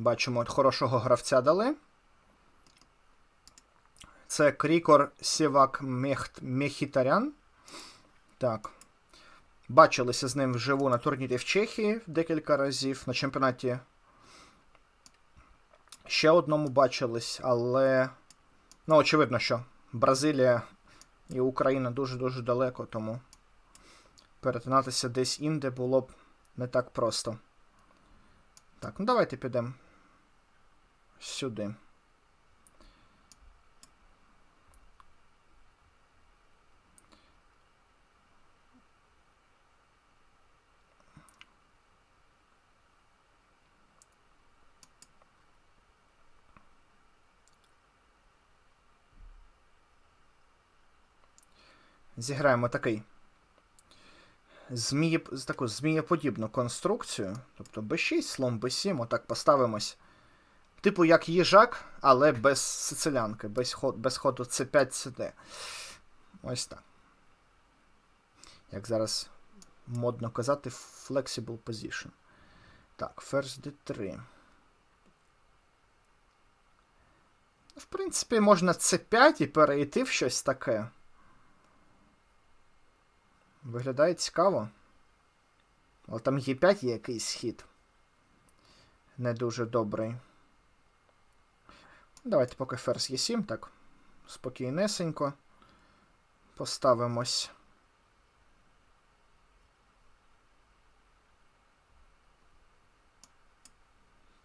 Бачимо, от хорошого гравця дали. Це Крікор Сівак Мехітарян. Так. Бачилися з ним вживу на турнірі в Чехії декілька разів на чемпіонаті. Ще одному бачились, але. Ну, очевидно, що Бразилія і Україна дуже-дуже далеко, тому перетинатися десь інде було б не так просто. Так, ну давайте підемо сюди. Зіграємо такий змії, таку змієподібну конструкцію. Тобто b6, слон b7, отак поставимось. Типу як їжак, але без сицилянки, без, ход, без ходу c5, cd. Ось так. Як зараз модно казати, flexible position. Так, ферзь d3. В принципі, можна c5 і перейти в щось таке. Виглядає цікаво. Але там Е5 є якийсь хід. Не дуже добрий. Давайте поки ферзь Е7, так. Спокійнесенько. Поставимось.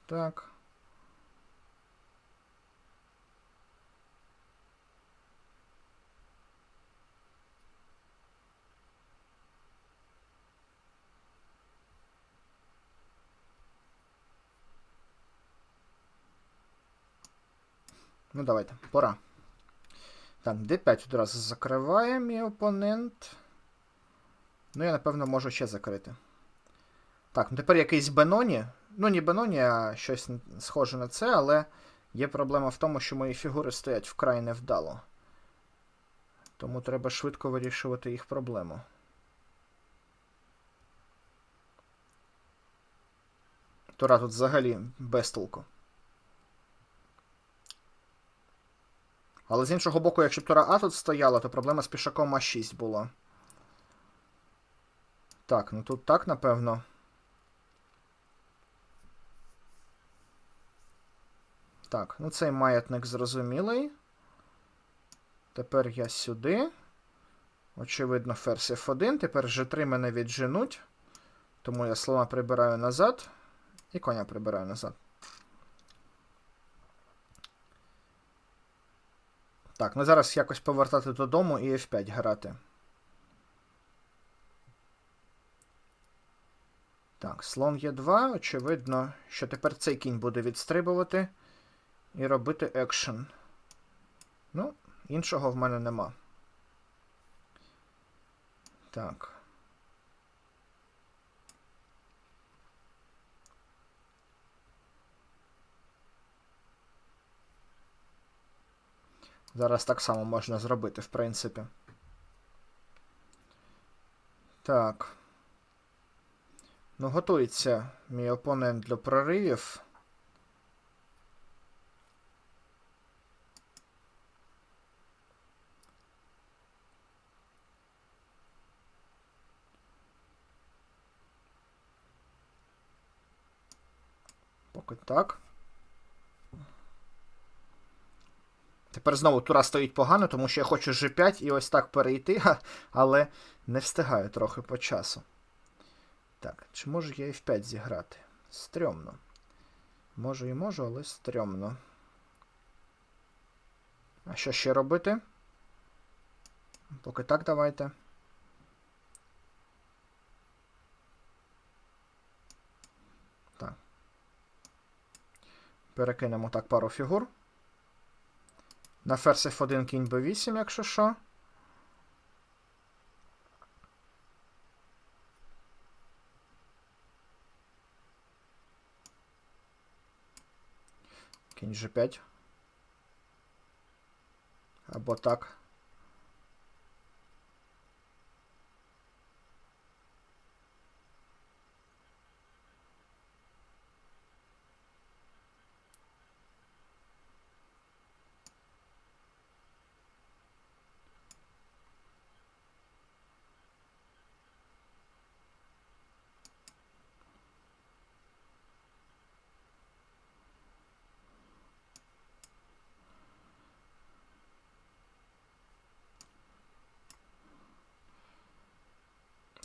Так. Ну, давайте, пора. Так, d5 одразу закриває мій опонент. Ну, я, напевно, можу ще закрити. Так, ну тепер якийсь Беноні. Ну, не Беноні, а щось схоже на це, але є проблема в тому, що мої фігури стоять вкрай невдало. Тому треба швидко вирішувати їх проблему. Тура тут взагалі без толку. Але з іншого боку, якщо б Тура А тут стояла, то проблема з пішаком А6 була. Так, ну тут так, напевно. Так, ну цей маятник зрозумілий. Тепер я сюди. Очевидно, ферзь F1. Тепер G3 мене відженуть. Тому я слона прибираю назад. І коня прибираю назад. Так, ну зараз якось повертати додому і F5 грати. Так, слон Е2. Очевидно, що тепер цей кінь буде відстрибувати і робити екшен. Ну, іншого в мене нема. Так. Зараз так само можна зробити, в принципі. Так. Ну, готується мій опонент для проривів. Поки так. Тепер знову тура стоїть погано, тому що я хочу G5 і ось так перейти, але не встигаю трохи по часу. Так, чи можу я F5 зіграти? Стрьомно. Можу і можу, але стрьомно. А що ще робити? Поки так давайте. Так. Перекинемо так пару фігур. На ферзь F1 кінь B8, якщо що. Кінь G5. Або так.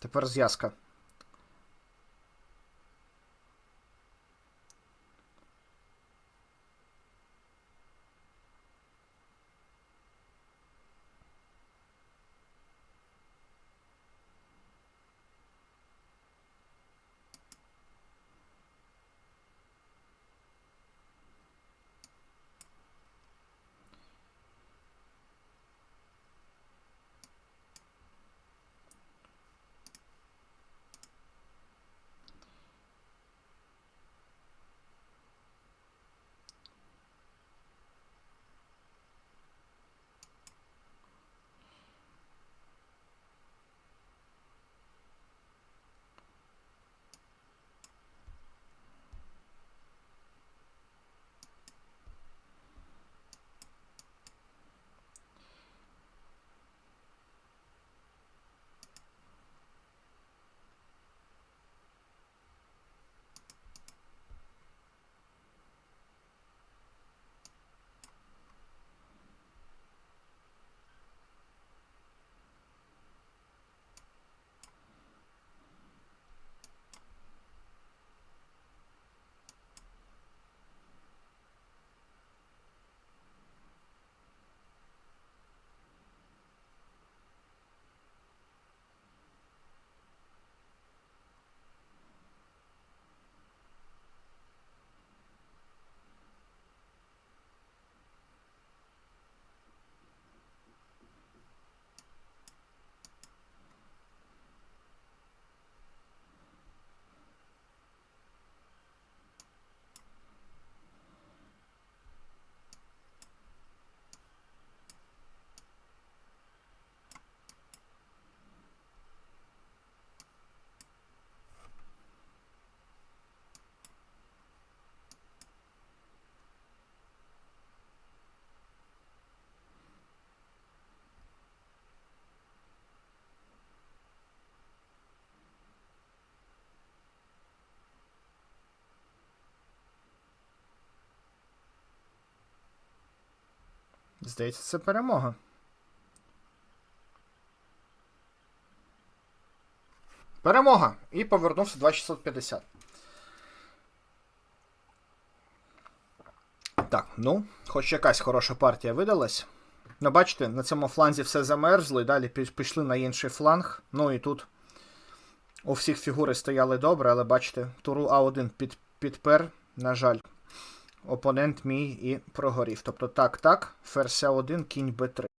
Тепер зв'язка. Здається, це перемога. Перемога! І повернувся 2650. Так, ну, хоч якась хороша партія видалась. Ну, бачите, на цьому фланзі все замерзло, і далі пішли на інший фланг. Ну і тут у всіх фігури стояли добре, але бачите, туру А1 під, підпер, на жаль. Опонент мій і прогорів. Тобто так, так, ферзь А1, кінь Б3.